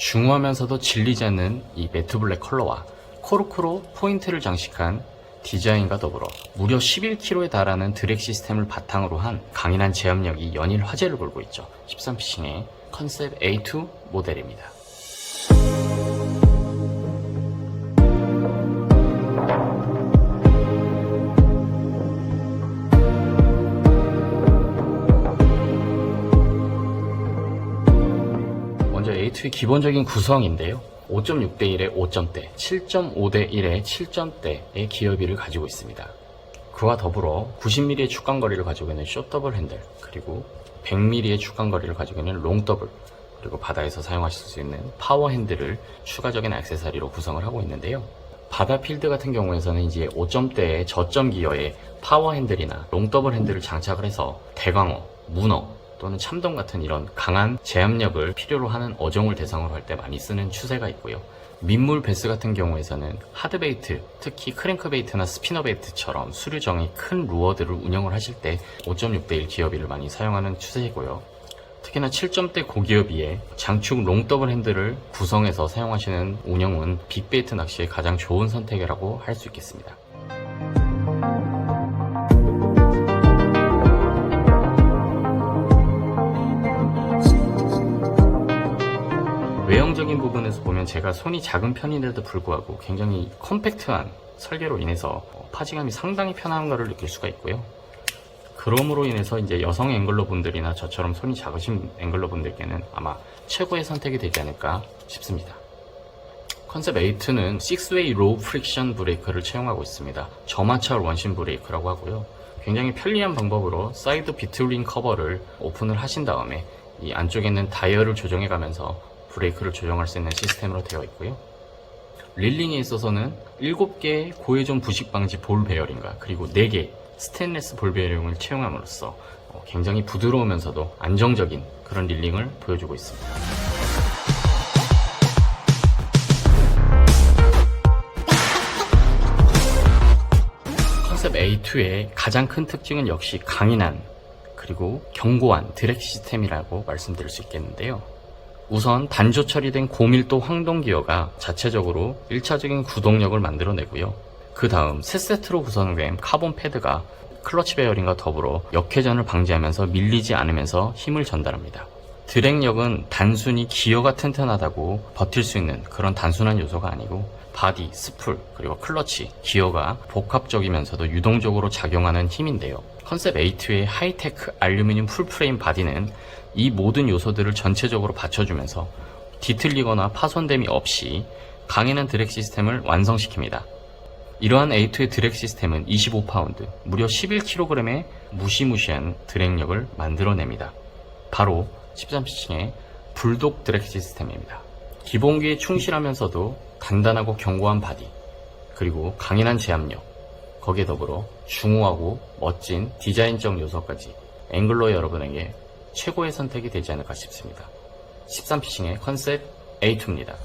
중후하면서도 질리지 않는 이 매트 블랙 컬러와 코르크로 포인트를 장식한 디자인과 더불어 무려 11kg에 달하는 드랙 시스템을 바탕으로 한 강인한 제압력이 연일 화제를 몰고 있죠. 13피싱의 컨셉 A2 모델입니다. 먼저 A2의 기본적인 구성인데요. 5.6대 1의 5점대, 7.5대 1의 7점대의 기어비를 가지고 있습니다. 그와 더불어 90mm의 축광거리를 가지고 있는 숏 더블 핸들, 그리고 100mm의 축광거리를 가지고 있는 롱 더블, 그리고 바다에서 사용하실 수 있는 파워 핸들을 추가적인 액세서리로 구성을 하고 있는데요. 바다 필드 같은 경우에서는 이제 5점대의 저점 기어에 파워 핸들이나 롱 더블 핸들을 장착을 해서 대광어, 문어, 또는 참돔 같은 이런 강한 제압력을 필요로 하는 어종을 대상으로 할 때 많이 쓰는 추세가 있고요. 민물 베스 같은 경우에서는 하드베이트, 특히 크랭크베이트나 스피너베이트처럼 수류정이 큰 루어들을 운영을 하실 때 5.6대1 기어비를 많이 사용하는 추세이고요. 특히나 7점대 고기어비에 장축 롱 더블 핸들을 구성해서 사용하시는 운영은 빅베이트 낚시의 가장 좋은 선택이라고 할 수 있겠습니다. 보면 제가 손이 작은 편인데도 불구하고 굉장히 컴팩트한 설계로 인해서 파지감이 상당히 편한 것을 느낄 수가 있고요. 그럼으로 인해서 이제 여성 앵글러 분들이나 저처럼 손이 작으신 앵글러 분들께는 아마 최고의 선택이 되지 않을까 싶습니다. 컨셉 8는 6웨이 로우 프릭션 브레이크를 채용하고 있습니다. 저마찰 원심 브레이크라고 하고요. 굉장히 편리한 방법으로 사이드 비트링 커버를 오픈을 하신 다음에 이 안쪽에 있는 다이얼을 조정해 가면서 브레이크를 조정할 수 있는 시스템으로 되어 있고요. 릴링에 있어서는 7개의 고회전 부식 방지 볼 베어링과 그리고 4개 스테인레스 볼 베어링을 채용함으로써 어, 굉장히 부드러우면서도 안정적인 그런 릴링을 보여주고 있습니다. 컨셉 A2의 가장 큰 특징은 역시 강인한 그리고 견고한 드랙 시스템이라고 말씀드릴 수 있겠는데요. 우선 단조 처리된 고밀도 황동 기어가 자체적으로 1차적인 구동력을 만들어내고요. 그 다음 세 세트로 구성된 카본 패드가 클러치 베어링과 더불어 역회전을 방지하면서 밀리지 않으면서 힘을 전달합니다. 드랙력은 단순히 기어가 튼튼하다고 버틸 수 있는 그런 단순한 요소가 아니고 바디, 스풀, 그리고 클러치, 기어가 복합적이면서도 유동적으로 작용하는 힘인데요. 컨셉 A2의 하이테크 알루미늄 풀프레임 바디는 이 모든 요소들을 전체적으로 받쳐주면서 뒤틀리거나 파손됨이 없이 강인한 드랙 시스템을 완성시킵니다. 이러한 A2의 드랙 시스템은 25파운드, 무려 11kg의 무시무시한 드랙력을 만들어냅니다. 바로 13피칭의 불독 드랙 시스템입니다. 기본기에 충실하면서도 단단하고 견고한 바디, 그리고 강인한 제압력, 거기에 더불어 중후하고 멋진 디자인적 요소까지 앵글러 여러분에게 최고의 선택이 되지 않을까 싶습니다. 13피싱의 컨셉 A2입니다.